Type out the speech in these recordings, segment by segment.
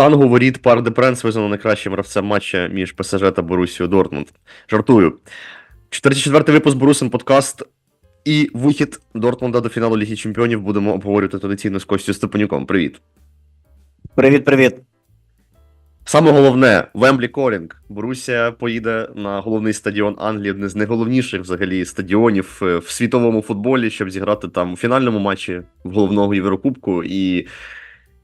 Штангу воріт Пар де Пренс визнано найкращим гравцем матча між ПСЖ та Борусією Дортмунд. Жартую. 44-й випуск Борусин подкаст і вихід Дортмунда до фіналу Ліги Чемпіонів будемо обговорювати традиційно з Костю Степанюком. Привіт. Привіт, привіт. Саме головне, Вемблі Колінг. Борусія поїде на головний стадіон Англії, один з найголовніших взагалі стадіонів е, в світовому футболі, щоб зіграти там у фінальному матчі в головного Єврокубку. І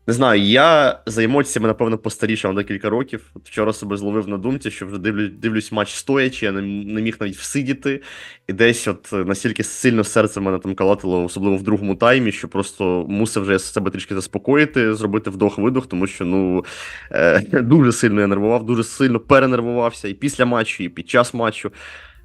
не знаю, я за емоціями, напевно, постарішав на декілька років. От Вчора себе зловив на думці, що вже дивлюсь, дивлюсь матч стоячи, я не, не міг навіть всидіти. І десь от настільки сильно серце мене там калатило, особливо в другому таймі, що просто мусив вже себе трішки заспокоїти, зробити вдох-видох, тому що ну е, дуже сильно я нервував, дуже сильно перенервувався і після матчу, і під час матчу.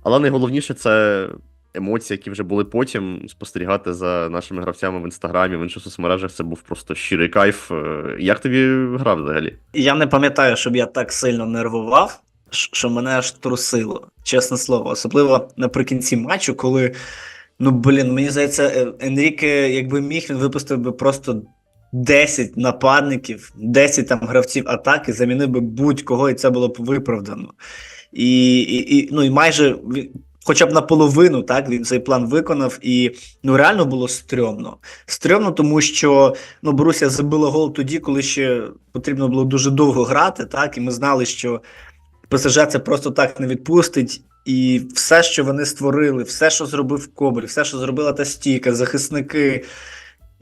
Але найголовніше це емоції, які вже були потім. Спостерігати за нашими гравцями в інстаграмі, в інших соцмережах. Це був просто щирий кайф. Е, Як тобі гра взагалі? Я не пам'ятаю, щоб я так сильно нервував, що мене аж трусило, чесне слово. Особливо наприкінці матчу, коли, ну блін, мені здається, е, Енріке, якби міг, він випустив би просто 10 нападників, 10 там гравців атаки, замінив би будь-кого, і це було б виправдано. І, і, і, ну, і майже хоча б наполовину, так, він цей план виконав, і ну реально було стрьомно. Стрьомно, тому що ну, Боруся забила гол тоді, коли ще потрібно було дуже довго грати, так, і ми знали, що ПСЖ це просто так не відпустить. І все, що вони створили, все, що зробив Кобель, все, що зробила та стійка, захисники.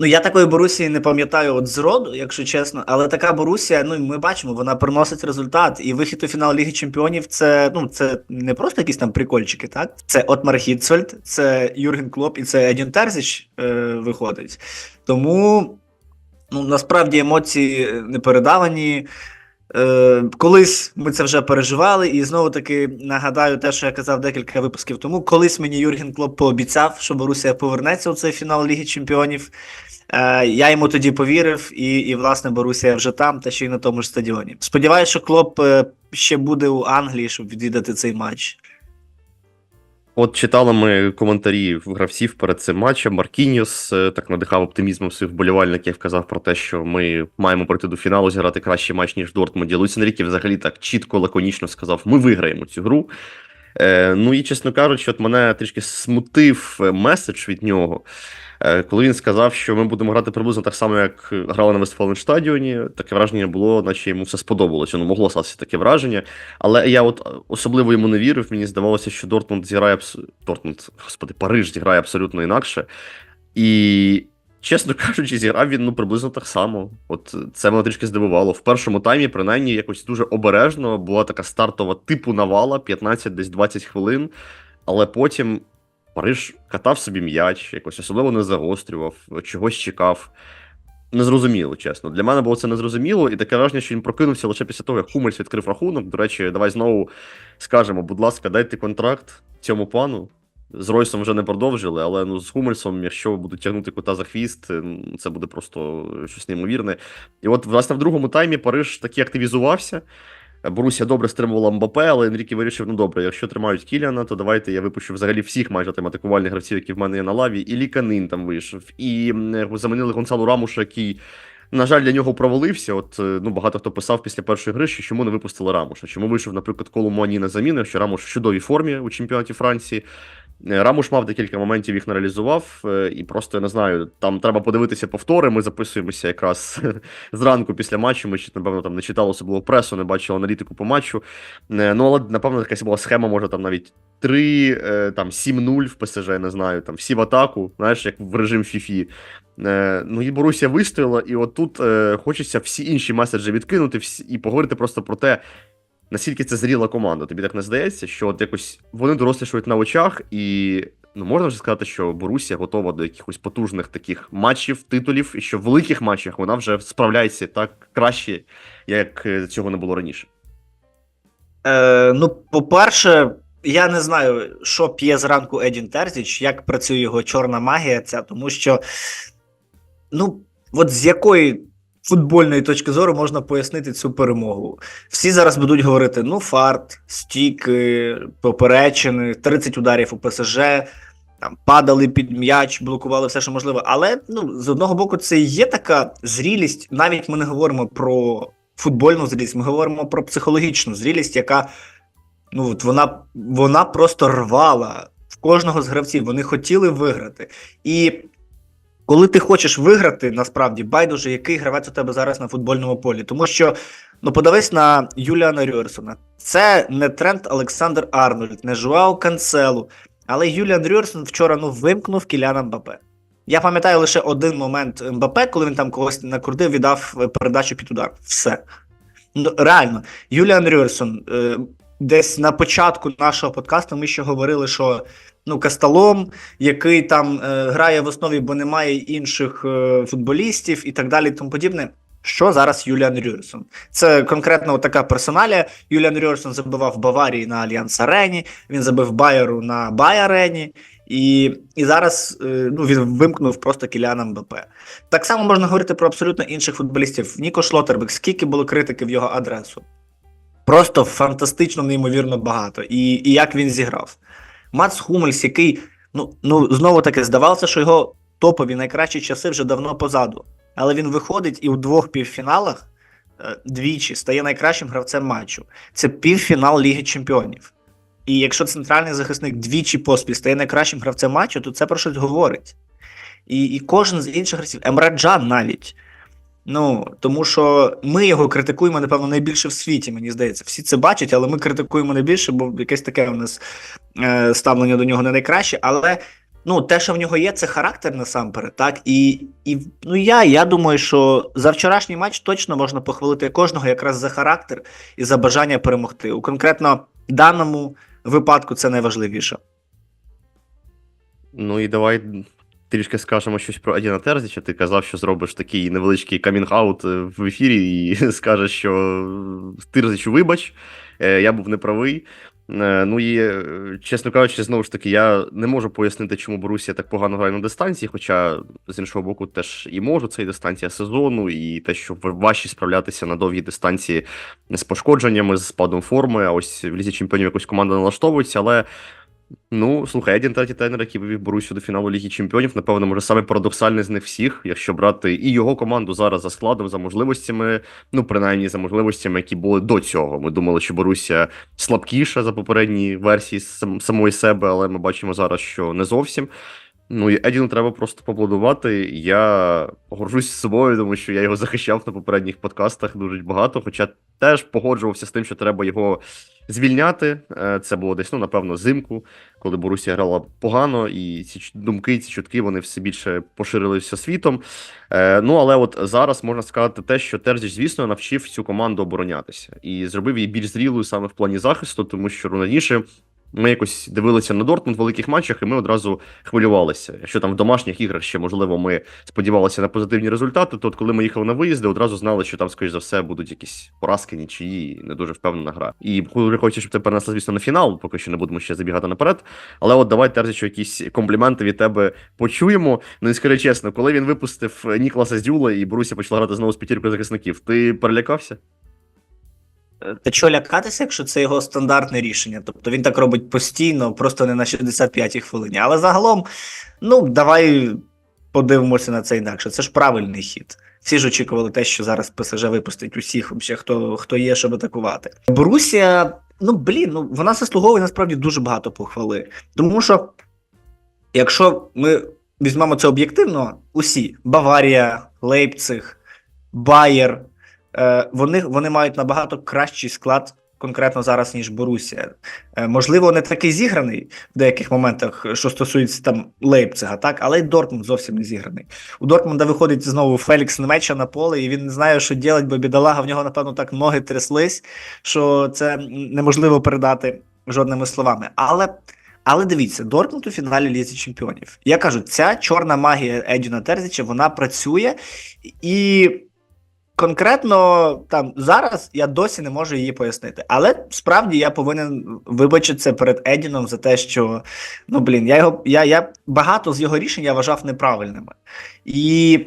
Ну, я такої Борусії не пам'ятаю от зроду, якщо чесно, але така Борусія, ну ми бачимо, вона приносить результат. І вихід у фінал Ліги Чемпіонів це ну це не просто якісь там прикольчики, так? Це Отмар Хітцфельд, це Юрген Клоп і це Едін Терзіч е, виходить. Тому ну, насправді емоції не передавані. Е, колись ми це вже переживали, і знову таки нагадаю те, що я казав декілька випусків тому. Колись мені Юрген Клоп пообіцяв, що Борусія повернеться у цей фінал Ліги Чемпіонів. Е, я йому тоді повірив, і, і власне Борусія вже там, та ще й на тому ж стадіоні. Сподіваюся, що Клоп е, ще буде у Англії, щоб відвідати цей матч. От читали ми коментарі гравців перед цим матчем. Маркіньос е, так надихав оптимізмом своїх вболівальників, казав про те, що ми маємо пройти до фіналу, зіграти кращий матч, ніж Дортмунді. Луїс Енріке взагалі так чітко, лаконічно сказав: ми виграємо цю гру. Е, ну і чесно кажучи, от мене трішки смутив е, меседж від нього. Е, Коли він сказав, що ми будемо грати приблизно так само, як грали на Вестфаленстадіоні, таке враження було, наче йому все сподобалося. Ну, могло статися таке враження. Але я от особливо йому не вірив. Мені здавалося, що Дортмунд зіграє Дортмунд, господи, Париж зіграє абсолютно інакше. І, чесно кажучи, зіграв він ну приблизно так само. От це мене трішки здивувало. В першому таймі, принаймні, якось дуже обережно була така стартова типу навала, 15 десь 20 хвилин. Але потім Париж катав собі м'яч, якось особливо не загострював, чогось чекав. Незрозуміло, чесно. Для мене було це незрозуміло, і таке враження, що він прокинувся лише після того, як Хумельс відкрив рахунок. До речі, давай знову скажемо, будь ласка, дайте контракт цьому пану. З Ройсом вже не продовжили, але ну з Хумельсом, якщо будуть тягнути кота за хвіст, це буде просто щось неймовірне. І от, власне, в другому таймі Париж таки активізувався. Борусія добре стримувала МБП, але Енрікі вирішив: ну добре, якщо тримають Кіліана, то давайте я випущу взагалі всіх майже там атакувальних гравців, які в мене є на лаві. І Ліканин там вийшов, і замінили Гонсалу Рамуша, який. На жаль, для нього провалився. От е, ну багато хто писав після першої гри, що чому не випустили Рамуша. Чому вийшов, наприклад, Коломуані на заміну, що Рамуш в чудовій формі у чемпіонаті Франції. Е, Рамуш мав декілька моментів, їх не реалізував, е, і просто я не знаю. Там треба подивитися повтори. Ми записуємося якраз зранку після матчу. Ми напевно, там не читали особливо пресу, не бачили аналітику по матчу. Е, Ну, але напевно, якась була схема, може там навіть 3, е, там 7-0 в ПСЖ, я не знаю, там всі в атаку, знаєш, як в режим Фіфі. Ну і Борусія вистояла, і от тут е, хочеться всі інші меседжі відкинути і поговорити просто про те, наскільки це зріла команда. Тобі так не здається, що от якось вони дорослішують на очах, і ну можна вже сказати, що Борусія готова до якихось потужних таких матчів, титулів, і що в великих матчах вона вже справляється так краще, як е, цього не було раніше. Е, ну, по-перше, я не знаю, що п'є зранку Едін Терзіч, як працює його чорна магія ця, тому що, ну, от з якої футбольної точки зору можна пояснити цю перемогу. Всі зараз будуть говорити: ну, фарт, стійки, поперечини, 30 ударів у ПСЖ. Там падали під м'яч, блокували все, що можливо. Але ну, з одного боку, це є така зрілість. Навіть ми не говоримо про футбольну зрілість, ми говоримо про психологічну зрілість, яка ну от вона, вона просто рвала в кожного з гравців. Вони хотіли виграти. І коли ти хочеш виграти, насправді байдуже, який гравець у тебе зараз на футбольному полі. Тому що ну подивись на Юліана Рюерсона. Це не Трент Олександр Арнольд, не Жуао Канцелу. Але Юліан Рюерсон вчора ну вимкнув Кіляна Мбапе. Я пам'ятаю лише один момент Мбапе, коли він там когось накрутив, віддав е, передачу під удар. Все. Ну, реально, Юліан Рюерсон. Десь на початку нашого подкасту ми ще говорили, що ну, Касталом, який там е, грає в основі, бо немає інших е, футболістів і так далі, і тому подібне. Що зараз Юліан Рюрсон? Це конкретно така персоналія. Юліан Рюрсон забивав Баварії на Альянс Арені, він забив Байеру на Бай Арені, і, і зараз е, ну, він вимкнув просто Кіляна МБП. Так само можна говорити про абсолютно інших футболістів. Ніко Шлотербек, скільки було критики в його адресу? Просто фантастично, неймовірно багато. І, і як він зіграв. Мац Хумельс, який, ну, ну знову таки, здавалося, що його топові найкращі часи вже давно позаду. Але він виходить і у двох півфіналах е, двічі стає найкращим гравцем матчу. Це півфінал Ліги Чемпіонів. І якщо центральний захисник двічі поспіль стає найкращим гравцем матчу, то це про щось говорить. І, і кожен з інших гравців, Емраджан навіть. Ну, тому що ми його критикуємо, напевно, найбільше в світі, мені здається. Всі це бачать, але ми критикуємо найбільше, бо якесь таке у нас е, ставлення до нього не найкраще. Але ну, те, що в нього є, це характер насамперед. Так? І, і ну, я, я думаю, що за вчорашній матч точно можна похвалити кожного якраз за характер і за бажання перемогти. У конкретно даному випадку це найважливіше. Ну і давай трішки скажемо щось про Едіна Терзіча. Ти казав, що зробиш такий невеличкий камінг-аут е, в ефірі і скажеш, що Терзичу вибач, е, я був неправий. Е, Ну і е, чесно кажучи, знову ж таки, я не можу пояснити, чому Борусія так погано грає на дистанції, хоча з іншого боку, теж і можу. Це і дистанція сезону, і те, що важче справлятися на довгій дистанції з пошкодженнями, з спадом форми. А ось в лізі чемпіонів якось команда налаштовується, але. Ну, слухай, Едін третій тренер, який вивів Борусю до фіналу Ліги Чемпіонів, напевно, може саме парадоксальний з них всіх, якщо брати і його команду зараз за складом, за можливостями, ну принаймні за можливостями, які були до цього. Ми думали, що Боруся слабкіша за попередні версії самої себе, але ми бачимо зараз, що не зовсім. Ну Едіну треба просто поаплодувати. Я горжусь собою, тому що я його захищав на попередніх подкастах дуже багато, хоча теж погоджувався з тим, що треба його звільняти. Е, Це було десь, ну, напевно, зимку, коли Борусія грала погано, і ці думки, ці чутки вони все більше поширилися світом. Е, Ну, але от зараз можна сказати те, що Терзіч, звісно, навчив цю команду оборонятися і зробив її більш зрілою саме в плані захисту, тому що раніше. Ми якось дивилися на Дортмунд в великих матчах, і ми одразу хвилювалися. Якщо там в домашніх іграх ще можливо ми сподівалися на позитивні результати, то от коли ми їхали на виїзди, одразу знали, що там, скоріш за все, будуть якісь поразки, нічиї, не дуже впевнена гра. І хочеться, щоб це перенесло, звісно, на фінал, поки що не будемо ще забігати наперед. Але от давай Терзичу якісь компліменти від тебе почуємо. Ну і скажи чесно, коли він випустив Нікласа з Дюла і Боруся почала грати знову з п'ятіркою захисників, ти перелякався? Та що лякатися, якщо це його стандартне рішення? Тобто він так робить постійно, просто не на 65-й хвилині. Але загалом, ну давай подивимося на це інакше. Це ж правильний хід. Всі ж очікували те, що зараз ПСЖ випустить усіх, вообще, хто, хто є, щоб атакувати. Борусія, ну блін, ну вона заслуговує насправді дуже багато похвали. Тому що, якщо ми візьмемо це об'єктивно, усі Баварія, Лейпциг, Байер, вони, вони мають набагато кращий склад конкретно зараз, ніж Борусія. Е, можливо, не такий зіграний в деяких моментах, що стосується там Лейпцига, так, але й Дортмунд зовсім не зіграний. У Дортмунда виходить знову Фелікс Немеча на поле, і він не знає, що робити, бо бідолага в нього, напевно, так ноги тряслись, що це неможливо передати жодними словами. Але. Але дивіться, Дортмунд у фіналі Лізі Чемпіонів. Я кажу, ця чорна магія Едіна Терзича, вона працює, і конкретно там зараз я досі не можу її пояснити. Але справді я повинен вибачитися перед Едіном за те, що ну блін, я його я, я багато з його рішень я вважав неправильними. І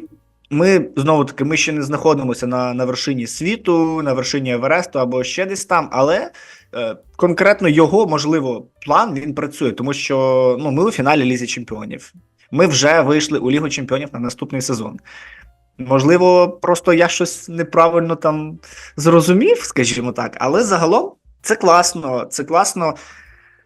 ми знову таки ми ще не знаходимося на, на вершині світу, на вершині Евересту або ще десь там, але. Е, Конкретно його можливо план він працює, тому що ну ми у фіналі Лізі Чемпіонів. Ми вже вийшли у Лігу Чемпіонів на наступний сезон. Можливо, просто я щось неправильно там зрозумів, скажімо так, але загалом це класно. Це класно,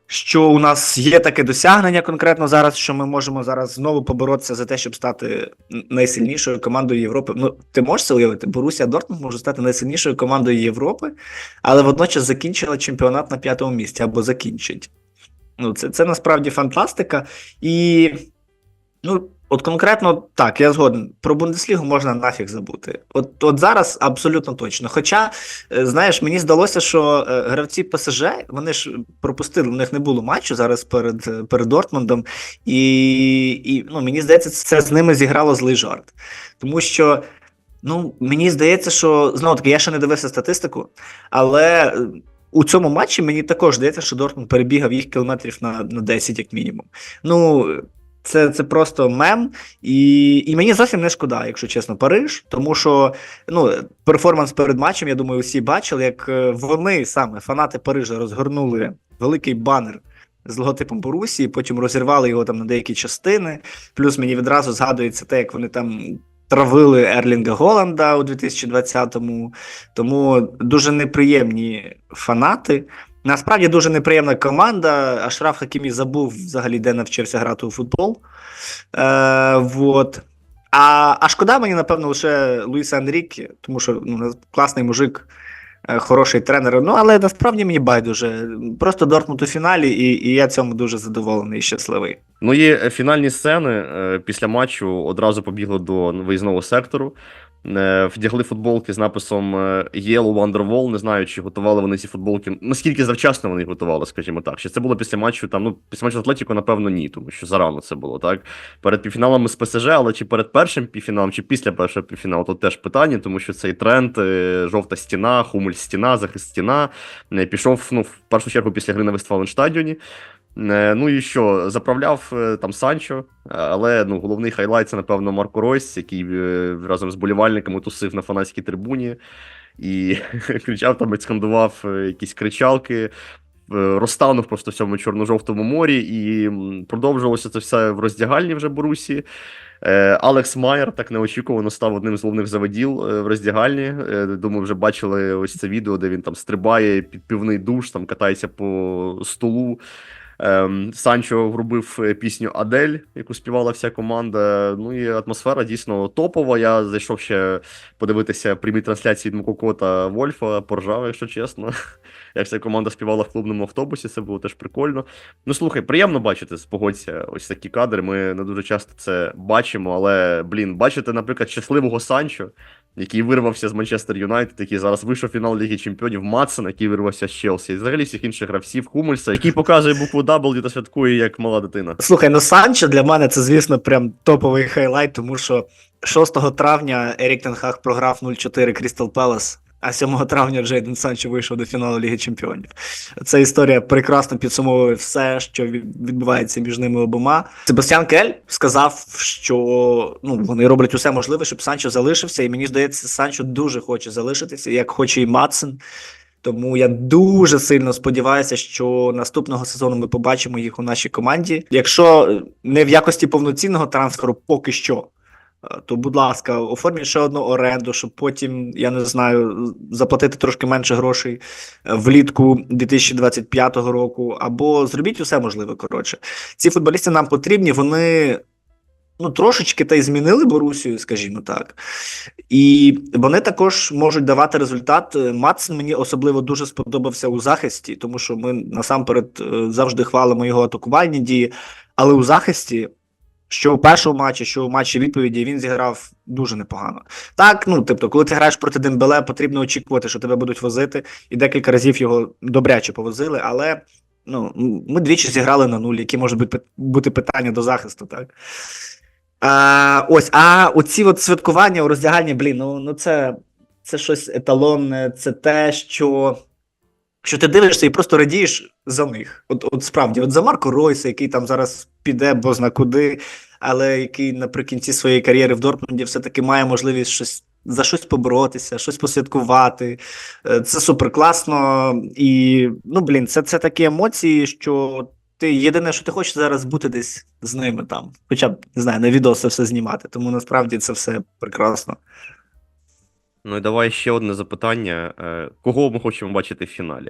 що у нас є таке досягнення конкретно зараз, що ми можемо зараз знову поборотися за те, щоб стати найсильнішою командою Європи. Ну, ти можеш це уявити? Борусія Дортмунд може стати найсильнішою командою Європи, але водночас закінчила чемпіонат на п'ятому місці або закінчить. Ну, це, це насправді фантастика. І ну, от конкретно так, я згоден. Про Бундеслігу можна нафіг забути. От, от зараз абсолютно точно. Хоча, е, знаєш, мені здалося, що е, гравці ПСЖ вони ж пропустили, у них не було матчу зараз перед, е, перед Дортмундом, і, і ну, мені здається, це з ними зіграло злий жарт. Тому що. Ну, мені здається, що знову таки, я ще не дивився статистику, але у цьому матчі мені також здається, що Дортмунд перебігав їх кілометрів на, на 10, як мінімум. Ну, це, це просто мем. І, і мені зовсім не шкода, якщо чесно, Париж, тому що ну, перформанс перед матчем, я думаю, всі бачили, як е, вони саме фанати Парижа розгорнули великий банер. З логотипом Борусії, потім розірвали його там на деякі частини. Плюс мені відразу згадується те, як вони там травили Ерлінга Голланда у 2020-му. Тому дуже неприємні фанати. Насправді дуже неприємна команда. Ашраф Хакімі забув взагалі, де навчився грати у футбол. Е, вот. А, а шкода мені, напевно, лише Луїса Анрікі, тому що ну, класний мужик, е, хороший тренер. Ну, але насправді мені байдуже. Просто Дортмунд у фіналі, і, і я цьому дуже задоволений і щасливий. Ну, є фінальні сцени е, після матчу одразу побігли до виїзного сектору. Е, Вдягли футболки з написом е, Yellow Wonderwall. Не знаю, чи готували вони ці футболки. Наскільки завчасно вони їх готували, скажімо так. Чи це було після матчу? Там ну після матчу з Атлетіко, напевно, ні, тому що зарано це було так. Перед півфіналами з ПСЖ, але чи перед першим півфіналом, чи після першого півфіналу, тут теж питання, тому що цей тренд, е, жовта стіна, хумель стіна, захист стіна, пішов ну, в першу чергу після гри на Вестфаленштадіоні. Е, Ну і що, заправляв е, там Санчо, але ну, головний хайлайт це, напевно, Марко Ройс, який е, разом з болівальниками тусив на фанатській трибуні і кричав там, скандував е, якісь кричалки. е, Розтанув просто в цьому чорно-жовтому морі, і м, продовжувалося це все в роздягальні вже Борусі. Е, Алекс Майер так неочікувано став одним з головних заводіл е, в роздягальні. Е, Думаю, вже бачили ось це відео, де він там стрибає під півний душ, там катається по столу. Ем, Санчо врубив е, пісню Адель, яку співала вся команда. Ну і атмосфера дійсно топова. Я зайшов ще подивитися прямі трансляції Мукоко та Вольфа, поржав, якщо чесно. Як ця команда співала в клубному автобусі, це було теж прикольно. Ну слухай, приємно бачити, спогодься, ось такі кадри. Ми не дуже часто це бачимо, але блін, бачити, наприклад, щасливого Санчо, який вирвався з Манчестер Юнайтед, який зараз вийшов в фінал Ліги Чемпіонів, Матсон, який вирвався з Челсі, і взагалі всіх інших гравців, Хумельса, який показує букву W та святкує як мала дитина. Слухай, ну Санчо для мене це, звісно, прям топовий хайлайт, тому що 6 травня Ерік Тенхаг програв 0-4 Крістал Пелес, а 7 травня Джейден Санчо вийшов до фіналу Ліги Чемпіонів. Ця історія прекрасно підсумовує все, що відбувається між ними обома. Себастьян Кель сказав, що ну, вони роблять усе можливе, щоб Санчо залишився, і мені здається, Санчо дуже хоче залишитися, як хоче і Матсен. Тому я дуже сильно сподіваюся, що наступного сезону ми побачимо їх у нашій команді. Якщо е, не в якості повноцінного трансферу, поки що, то будь ласка, оформіть ще одну оренду, щоб потім, я не знаю, заплатити трошки менше грошей е, влітку 2025 року, або зробіть усе можливе. Коротше, ці футболісти нам потрібні. Вони ну трошечки та й змінили Борусію, скажімо так. І вони також можуть давати результат. Е, мені особливо дуже сподобався у захисті, тому що ми насамперед е, завжди хвалимо його атакувальні дії. Але у захисті, що у першому матчі, що у матчі відповіді, він зіграв дуже непогано. Так, ну тобто, коли ти граєш проти Дембеле, потрібно очікувати, що тебе будуть возити, і декілька разів його добряче повозили, але. Ну, ми двічі зіграли на нуль, які можуть бути, питання до захисту, так? А, ось, а оці от святкування у роздягальні, блін, ну, ну це, це щось еталонне, це те, що, що ти дивишся і просто радієш за них. От, от справді, от за Марко Ройса, який там зараз піде бозна куди, але який наприкінці своєї кар'єри в Дортмунді все-таки має можливість щось. За щось поборотися, щось посвяткувати. Е, Це супер класно. І, ну, блін, це, це такі емоції, що ти єдине, що ти хочеш зараз бути десь з ними там. Хоча б не знаю, на відоси все знімати. Тому насправді це все прекрасно. Ну і давай ще одне запитання. Е, Кого ми хочемо бачити в фіналі?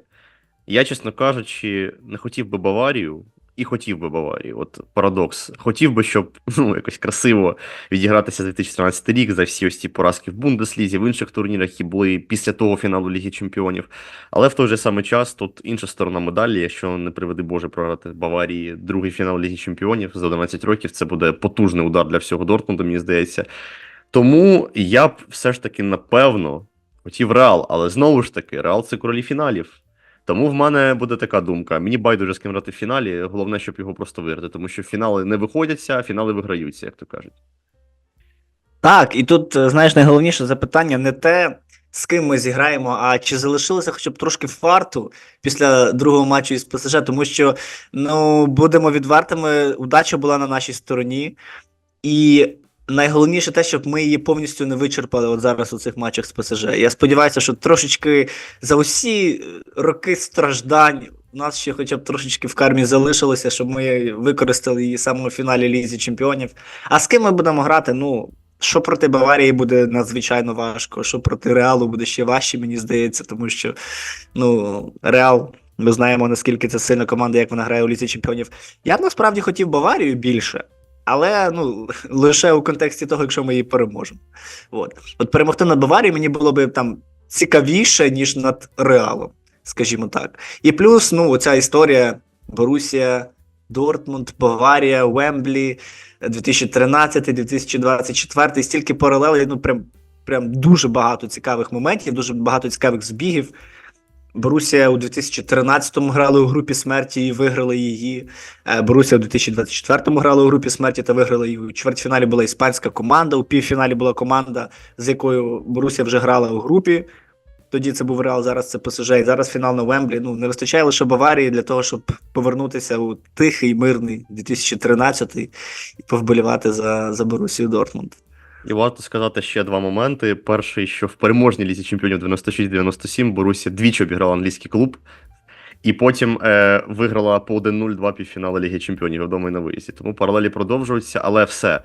Я, чесно кажучи, не хотів би Баварію і хотів би Баварію. От парадокс. Хотів би, щоб ну, якось красиво відігратися за 2013 рік за всі ось ці поразки в Бундеслізі, в інших турнірах, які були після того фіналу Ліги Чемпіонів. Але в той же самий час тут інша сторона медалі, якщо не приведи Боже програти Баварії другий фінал Ліги Чемпіонів за 11 років, це буде потужний удар для всього Дортмунду, мені здається. Тому я б все ж таки напевно хотів Реал, але знову ж таки, Реал це королі фіналів. Тому в мене буде така думка: мені байдуже з ким грати в фіналі, головне, щоб його просто виграти, тому що фінали не виходяться, а фінали виграються, як то кажуть. Так, і тут, е, знаєш, найголовніше запитання не те, з ким ми зіграємо, а чи залишилося хоча б трошки фарту після другого матчу із ПСЖ, тому що, ну, будемо відвертими, удача була на нашій стороні. І найголовніше те, щоб ми її повністю не вичерпали от зараз у цих матчах з ПСЖ. Я сподіваюся, що трошечки за усі е, роки страждань у нас ще хоча б трошечки в кармі залишилося, щоб ми використали її саме у фіналі Лізі Чемпіонів. А з ким ми будемо грати? Ну, що проти Баварії буде надзвичайно важко, що проти Реалу буде ще важче, мені здається, тому що ну, Реал, ми знаємо, наскільки це сильна команда, як вона грає у Лізі Чемпіонів. Я б насправді хотів Баварію більше, але ну, лише у контексті того, якщо ми її переможемо. От, От перемогти над Баварією мені було б там цікавіше, ніж над Реалом, скажімо так. І плюс, ну, оця історія Борусія, Дортмунд, Баварія, Вемблі. 2013-2024, стільки паралелей, ну прям, прям дуже багато цікавих моментів, дуже багато цікавих збігів. Борусія у 2013-му грала у групі смерті і виграла її. Е, Борусія у 2024-му грала у групі смерті та виграла її. У чвертьфіналі була іспанська команда, у півфіналі була команда, з якою Борусія вже грала у групі. Тоді це був Реал, зараз це ПСЖ, і зараз фінал на Вемблі. Ну не вистачає лише Баварії для того, щоб повернутися у тихий, мирний 2013 і повболівати за, за Борусію Дортмунд. І варто сказати ще два моменти. Перший, що в переможній лізі чемпіонів 96-97 Борусія двічі обіграла англійський клуб, і потім е, виграла по 1-0 два півфінали Ліги Чемпіонів вдома на виїзді. Тому паралелі продовжуються, але все.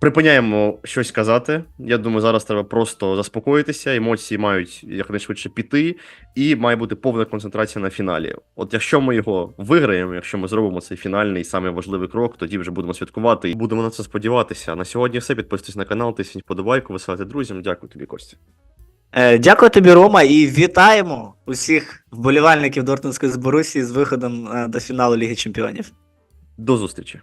Припиняємо щось казати. Я думаю, зараз треба просто заспокоїтися. Емоції мають якнайшвидше піти, і має бути повна концентрація на фіналі. От якщо ми його виграємо, якщо ми зробимо цей фінальний самий важливий крок, тоді вже будемо святкувати і будемо на це сподіватися. На сьогодні все. Підписуйтесь на канал, тисніть подобайку, висилайте друзям. Дякую тобі, Костя. Е, дякую тобі, Рома, і вітаємо усіх вболівальників Дортмундської з Борусії з виходом е, до фіналу Ліги Чемпіонів. До зустрічі.